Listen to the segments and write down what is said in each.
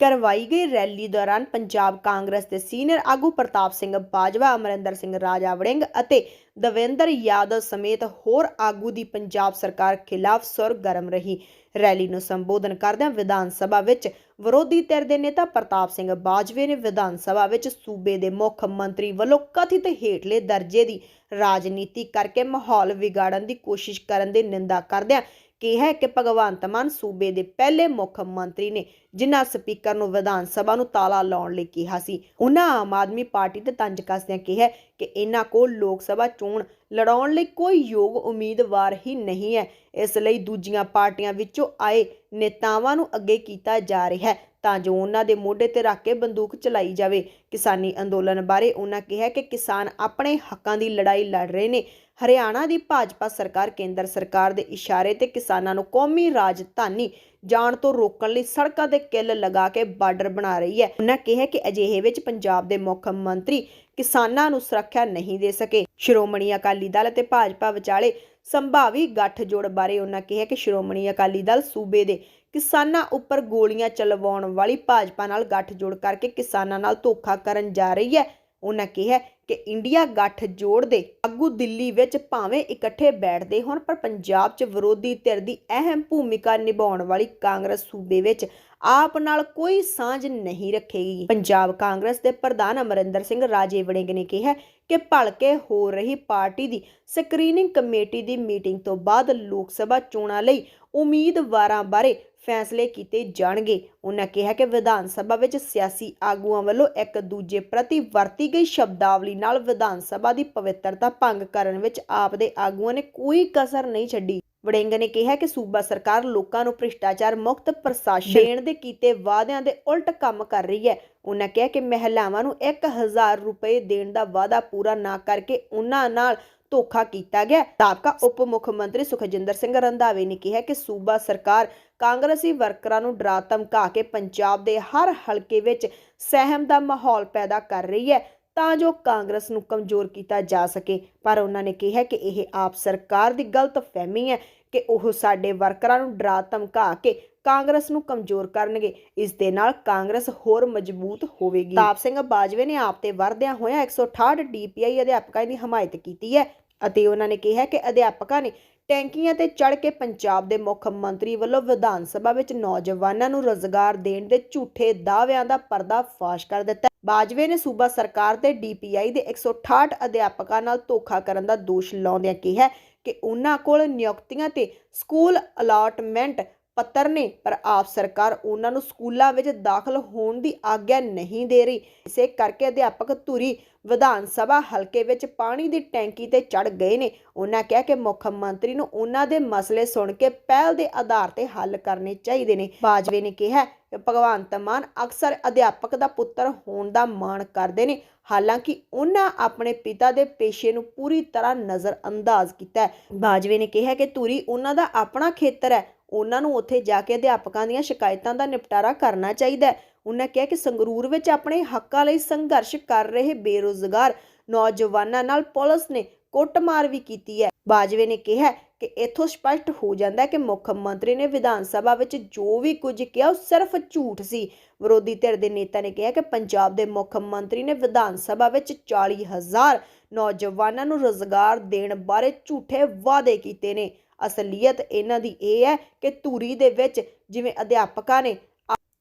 ਕਰਵਾਈ ਗਈ ਰੈਲੀ ਦੌਰਾਨ ਪੰਜਾਬ ਕਾਂਗਰਸ ਦੇ ਸੀਨੀਅਰ ਆਗੂ ਪ੍ਰਤਾਪ ਸਿੰਘ ਬਾਜਵਾ, ਅਮਰਿੰਦਰ ਸਿੰਘ ਰਾਜਾ ਵੜਿੰਗ ਅਤੇ ਦਵਿੰਦਰ ਯਾਦਵ ਸਮੇਤ ਹੋਰ ਆਗੂ ਦੀ ਪੰਜਾਬ ਸਰਕਾਰ ਖਿਲਾਫ ਸੁਰ ਗਰਮ ਰਹੀ। ਰੈਲੀ ਨੂੰ ਸੰਬੋਧਨ ਕਰਦਿਆਂ ਵਿਧਾਨ ਸਭਾ ਵਿੱਚ ਵਿਰੋਧੀ ਧਿਰ ਦੇ ਨੇਤਾ ਪ੍ਰਤਾਪ ਸਿੰਘ ਬਾਜਵੇ ਨੇ ਵਿਧਾਨ ਸਭਾ ਵਿੱਚ ਸੂਬੇ ਦੇ ਮੁੱਖ ਮੰਤਰੀ ਵੱਲੋਂ ਕਥਿਤ ਹੇਠਲੇ ਦਰਜੇ ਦੀ ਰਾਜਨੀਤੀ ਕਰਕੇ ਮਾਹੌਲ ਵਿਗਾੜਨ ਦੀ ਕੋਸ਼ਿਸ਼ ਕਰਨ ਦੀ ਨਿੰਦਾ ਕਰਦਿਆਂ ਕਿਹਾ ਕਿ ਭਗਵੰਤ ਮਾਨ ਸੂਬੇ ਦੇ ਪਹਿਲੇ ਮੁੱਖ ਮੰਤਰੀ ਨੇ ਜਿਨ੍ਹਾਂ ਸਪੀਕਰ ਨੂੰ ਵਿਧਾਨ ਸਭਾ ਨੂੰ ਤਾਲਾ ਲਾਉਣ ਲਈ ਕਿਹਾ ਸੀ। ਉਹਨਾਂ ਆਮ ਆਦਮੀ ਪਾਰਟੀ ਤੇ ਤੰਜ ਕੱਸਦਿਆਂ ਕਿਹਾ ਕਿ ਇਹਨਾਂ ਕੋਲ ਲੋਕ ਸਭਾ ਚੋਣ ਲੜਾਉਣ ਲਈ ਕੋਈ ਯੋਗ ਉਮੀਦਵਾਰ ਹੀ ਨਹੀਂ ਹੈ। ਇਸ ਲਈ ਦੂਜੀਆਂ ਪਾਰਟੀਆਂ ਵਿੱਚੋਂ ਆਏ ਨੇਤਾਵਾਂ ਨੂੰ ਅੱਗੇ ਕੀਤਾ ਜਾ ਰਿਹਾ ਹੈ ਤਾਂ ਜੋ ਉਹਨਾਂ ਦੇ ਮੋਢੇ ਤੇ ਰੱਖ ਕੇ ਬੰਦੂਕ ਚਲਾਈ ਜਾਵੇ। ਕਿਸਾਨੀ ਅੰਦੋਲਨ ਬਾਰੇ ਉਹਨਾਂ ਕਿਹਾ ਕਿ ਕਿਸਾਨ ਆਪਣੇ ਹੱਕਾਂ ਦੀ ਲੜਾਈ ਲੜ ਰਹੇ ਨੇ। ਹਰਿਆਣਾ ਦੀ ਭਾਜਪਾ ਸਰਕਾਰ ਕੇਂਦਰ ਸਰਕਾਰ ਦੇ ਇਸ਼ਾਰੇ ਤੇ ਕਿਸਾਨਾਂ ਨੂੰ ਕੌਮੀ ਰਾਜਧਾਨੀ ਜਾਣ ਤੋਂ ਰੋਕਣ ਲਈ ਸੜਕਾਂ ਤੇ ਕਿੱਲ ਲਗਾ ਕੇ ਬਾਰਡਰ ਬਣਾ ਰਹੀ ਹੈ। ਉਹਨਾਂ ਕਿਹਾ ਕਿ ਅਜਿਹੇ ਵਿੱਚ ਪੰਜਾਬ ਦੇ ਮੁੱਖ ਮੰਤਰੀ ਕਿਸਾਨਾਂ ਨੂੰ ਸੁਰੱਖਿਆ ਨਹੀਂ ਦੇ ਸਕੇ। ਸ਼੍ਰੋਮਣੀ ਅਕਾਲੀ ਦਲ ਅਤੇ ਭਾਜਪਾ ਵਿਚਾਲੇ ਸੰਭਾਵੀ ਗੱਠਜੋੜ ਬਾਰੇ ਉਹਨਾਂ ਕਿਹਾ ਕਿ ਸ਼੍ਰੋਮਣੀ ਅਕਾਲੀ ਦਲ ਸੂਬੇ ਦੇ ਕਿਸਾਨਾਂ ਉੱਪਰ ਗੋਲੀਆਂ ਚਲਵਾਉਣ ਵਾਲੀ ਭਾਜਪਾ ਨਾਲ ਗੱਠਜੋੜ ਕਰਕੇ ਕਿਸਾਨਾਂ ਨਾਲ ਧੋਖਾ ਕਰਨ ਜਾ ਰਹੀ ਹੈ। ਉਹਨਾਂ ਕਿਹਾ ਕਿ ਇੰਡੀਆ ਗੱਠਜੋੜ ਦੇ ਆਗੂ ਦਿੱਲੀ ਵਿੱਚ ਭਾਵੇਂ ਇਕੱਠੇ ਬੈਠਦੇ ਹੋਣ, ਪਰ ਪੰਜਾਬ 'ਚ ਵਿਰੋਧੀ ਧਿਰ ਦੀ ਅਹਿਮ ਭੂਮਿਕਾ ਨਿਭਾਉਣ ਵਾਲੀ ਕਾਂਗਰਸ ਸੂਬੇ ਵਿੱਚ ਆਪ ਨਾਲ ਕੋਈ ਸਾਂਝ ਨਹੀਂ ਰੱਖੇਗੀ। ਪੰਜਾਬ ਕਾਂਗਰਸ ਦੇ ਪ੍ਰਧਾਨ ਅਮਰਿੰਦਰ ਸਿੰਘ ਰਾਜੇ ਵੜਿੰਗ ਨੇ ਕਿਹਾ ਕਿ ਭਲਕੇ ਹੋ ਰਹੀ ਪਾਰਟੀ ਦੀ ਸਕਰੀਨਿੰਗ ਕਮੇਟੀ ਦੀ ਮੀਟਿੰਗ ਤੋਂ ਬਾਅਦ ਲੋਕ ਸਭਾ ਚੋਣਾਂ ਲਈ ਉਮੀਦਵਾਰਾਂ ਬਾਰੇ ਫੈਸਲੇ ਕੀਤੇ ਜਾਣਗੇ। ਉਹਨਾਂ ਕਿਹਾ ਕਿ ਵਿਧਾਨ ਸਭਾ ਵਿੱਚ ਸਿਆਸੀ ਆਗੂਆਂ ਵੱਲੋਂ ਇੱਕ ਦੂਜੇ ਪ੍ਰਤੀ ਵਰਤੀ ਗਈ ਸ਼ਬਦਾਵਲੀ ਨਾਲ ਵਿਧਾਨ ਸਭਾ ਦੀ ਪਵਿੱਤਰਤਾ ਭੰਗ ਕਰਨ ਵਿੱਚ ਆਪ ਦੇ ਆਗੂਆਂ ਨੇ ਕੋਈ ਕਸਰ ਨਹੀਂ ਛੱਡੀ। ਵੜਿੰਗ ਨੇ ਕਿਹਾ ਕਿ ਸੂਬਾ ਸਰਕਾਰ ਲੋਕਾਂ ਨੂੰ ਭ੍ਰਿਸ਼ਟਾਚਾਰ ਮੁਕਤ ਪ੍ਰਸ਼ਾਸਨ ਦੇਣ ਦੇ ਕੀਤੇ ਵਾਅਦਿਆਂ ਦੇ ਉਲਟ ਕੰਮ ਕਰ ਰਹੀ ਹੈ। ਉਹਨਾਂ ਕਿਹਾ ਕਿ ਮਹਿਲਾਵਾਂ ਨੂੰ 1000 ਰੁਪਏ ਦੇਣ ਦਾ ਵਾਅਦਾ ਪੂਰਾ ਨਾ ਕਰਕੇ ਉਹਨਾਂ ਨਾਲ ਧੋਖਾ ਕੀਤਾ ਗਿਆ। ਸਾਬਕਾ ਉਪ ਮੁੱਖ ਮੰਤਰੀ ਸੁਖਜਿੰਦਰ ਸਿੰਘ ਰੰਧਾਵੇ ਨੇ ਕਿਹਾ ਕਿ ਸੂਬਾ ਸਰਕਾਰ ਕਾਂਗਰਸੀ ਵਰਕਰਾਂ ਨੂੰ ਡਰਾ ਧਮਕਾ ਕੇ ਪੰਜਾਬ ਦੇ ਹਰ ਹਲਕੇ ਵਿੱਚ ਸਹਿਮ ਦਾ ਮਾਹੌਲ ਪੈਦਾ ਕਰ ਰਹੀ ਹੈ। ਤਾਂ ਜੋ ਕਾਂਗਰਸ ਨੂੰ ਕਮਜ਼ੋਰ ਕੀਤਾ ਜਾ ਸਕੇ। ਪਰ ਉਹਨਾਂ ਨੇ ਕਿਹਾ ਕਿ ਇਹ ਆਪ ਸਰਕਾਰ ਦੀ ਗਲਤ ਫਹਿਮੀ ਹੈ ਕਿ ਉਹ ਸਾਡੇ ਵਰਕਰਾਂ ਨੂੰ ਡਰਾ ਧਮਕਾ ਕੇ ਕਾਂਗਰਸ ਨੂੰ ਕਮਜ਼ੋਰ ਕਰਨਗੇ। ਇਸ ਦੇ ਨਾਲ ਕਾਂਗਰਸ ਹੋਰ ਮਜ਼ਬੂਤ ਹੋਵੇਗੀ। ਤਾਪ ਸਿੰਘ ਬਾਜਵੇ ਨੇ ਆਪ ਤੇ ਵਰਦਿਆਂ ਹੋਇਆ 168 ਡੀਪੀਆਈ ਅਧਿਆਪਕਾਂ ਦੀ ਹਮਾਇਤ ਕੀਤੀ ਹੈ ਅਤੇ ਉਹਨਾਂ ਨੇ ਕਿਹਾ ਕਿ ਅਧਿਆਪਕਾਂ ਨੇ ਟੈਂਕੀਆਂ ਤੇ ਚੜ ਕੇ ਪੰਜਾਬ ਦੇ ਮੁੱਖ ਮੰਤਰੀ ਵੱਲੋਂ ਵਿਧਾਨ ਸਭਾ ਵਿੱਚ ਨੌਜਵਾਨਾਂ ਨੂੰ ਰੋਜ਼ਗਾਰ ਦੇਣ ਦੇ ਝੂਠੇ ਦਾਅਵਿਆਂ ਦਾ ਪਰਦਾ ਫਾਸ਼ ਕਰ ਦਿੱਤਾ। ਬਾਜਵੇ ਨੇ ਸੂਬਾ ਸਰਕਾਰ ਤੇ ਡੀਪੀਆਈ ਦੇ 168 ਅਧਿਆਪਕਾਂ ਨਾਲ ਧੋਖਾ ਕਰਨ ਦਾ ਦੋਸ਼ ਲਾਉਂਦਿਆਂ ਕਿਹਾ ਕਿ ਉਹਨਾਂ ਕੋਲ ਨਿਯੁਕਤੀਆਂ ਤੇ ਸਕੂਲ ਅਲਾਟਮੈਂਟ ਪੱਤਰ ਨੇ, ਪਰ ਆਪ ਸਰਕਾਰ ਉਹਨਾਂ ਨੂੰ ਸਕੂਲਾਂ ਵਿੱਚ ਦਾਖਲ ਹੋਣ ਦੀ ਆਗਿਆ ਨਹੀਂ ਦੇ ਰਹੀ। ਇਸੇ ਕਰਕੇ ਅਧਿਆਪਕ ਧੂਰੀ ਵਿਧਾਨ ਸਭਾ ਹਲਕੇ ਵਿੱਚ ਪਾਣੀ ਦੀ ਟੈਂਕੀ ਤੇ ਚੜ ਗਏ ਨੇ। ਉਹਨਾਂ ਕਿਹਾ ਕਿ ਮੁੱਖ ਮੰਤਰੀ ਨੂੰ ਉਹਨਾਂ ਦੇ ਮਸਲੇ ਸੁਣ ਕੇ ਪਹਿਲ ਦੇ ਆਧਾਰ ਤੇ ਹੱਲ ਕਰਨੇ ਚਾਹੀਦੇ ਨੇ। ਬਾਜਵੇ ਨੇ ਕਿਹਾ ਕਿ ਭਗਵੰਤ ਮਾਨ ਅਕਸਰ ਅਧਿਆਪਕ ਦਾ ਪੁੱਤਰ ਹੋਣ ਦਾ ਮਾਣ ਕਰਦੇ ਨੇ। ਹਾਲਾਂਕਿ ਉਹਨਾਂ ਆਪਣੇ ਪਿਤਾ ਦੇ ਪੇਸ਼ੇ ਨੂੰ ਪੂਰੀ ਤਰ੍ਹਾਂ ਨਜ਼ਰ ਅੰਦਾਜ਼ ਕੀਤਾ ਹੈ। ਬਾਜਵੇ ਨੇ ਕਿਹਾ ਕਿ ਧੂਰੀ ਉਹਨਾਂ ਦਾ ਆਪਣਾ ਖੇਤਰ ਹੈ। ਉਹਨਾਂ ਨੂੰ ਉੱਥੇ ਜਾ ਕੇ ਅਧਿਆਪਕਾਂ ਦੀਆਂ ਸ਼ਿਕਾਇਤਾਂ ਦਾ ਨਿਪਟਾਰਾ ਕਰਨਾ ਚਾਹੀਦਾ ਹੈ। ਉਹਨਾਂ ਕਿਹਾ ਕਿ ਸੰਗਰੂਰ ਵਿੱਚ ਆਪਣੇ ਹੱਕਾਂ ਲਈ ਸੰਘਰਸ਼ ਕਰ ਰਹੇ ਬੇਰੋਜ਼ਗਾਰ ਨੌਜਵਾਨਾਂ ਨਾਲ ਪੁਲਿਸ ਨੇ ਕੁੱਟਮਾਰ ਵੀ ਕੀਤੀ ਹੈ। ਬਾਜਵੇ ਨੇ ਕਿਹਾ ਕਿ ਇਥੋਂ ਸਪਸ਼ਟ ਹੋ ਜਾਂਦਾ ਹੈ ਕਿ ਮੁੱਖ ਮੰਤਰੀ ਨੇ ਵਿਧਾਨ ਸਭਾ ਵਿੱਚ ਜੋ ਵੀ ਕੁਝ ਕਿਹਾ, ਉਹ ਸਿਰਫ ਝੂਠ ਸੀ। ਵਿਰੋਧੀ ਧਿਰ ਦੇ ਨੇਤਾ ਨੇ ਕਿਹਾ ਕਿ ਪੰਜਾਬ ਦੇ ਮੁੱਖ ਮੰਤਰੀ ਨੇ ਵਿਧਾਨ ਸਭਾ ਵਿੱਚ 40000 ਨੌਜਵਾਨਾਂ ਨੂੰ ਰੋਜ਼ਗਾਰ ਦੇਣ ਬਾਰੇ ਝੂਠੇ ਵਾਅਦੇ ਕੀਤੇ ਨੇ। ਅਸਲੀਅਤ ਇਹਨਾਂ ਦੀ ਇਹ ਹੈ ਕਿ ਧੂਰੀ ਦੇ ਵਿੱਚ ਜਿਵੇਂ ਅਧਿਆਪਕਾਂ ਨੇ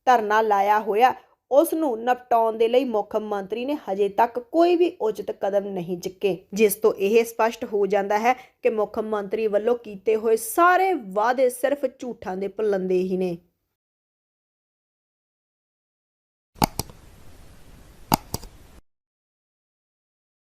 ਧਰਨਾ ਲਾਇਆ ਹੋਇਆ ਉਸ ਨੂੰ ਨਪਟਾਉਣ ਦੇ ਲਈ ਮੁੱਖ ਮੰਤਰੀ ਨੇ ਹਜੇ ਤੱਕ ਕੋਈ ਵੀ ਉਚਿਤ ਕਦਮ ਨਹੀਂ ਚੁੱਕੇ। ਜਿਸ ਤੋਂ ਇਹ ਸਪਸ਼ਟ ਹੋ ਜਾਂਦਾ ਹੈ ਕਿ ਮੁੱਖ ਮੰਤਰੀ ਵੱਲੋਂ ਕੀਤੇ ਹੋਏ ਸਾਰੇ ਵਾਅਦੇ ਸਿਰਫ ਝੂਠਾਂ ਦੇ ਪੁਲੰਦੇ ਹੀ ਨੇ।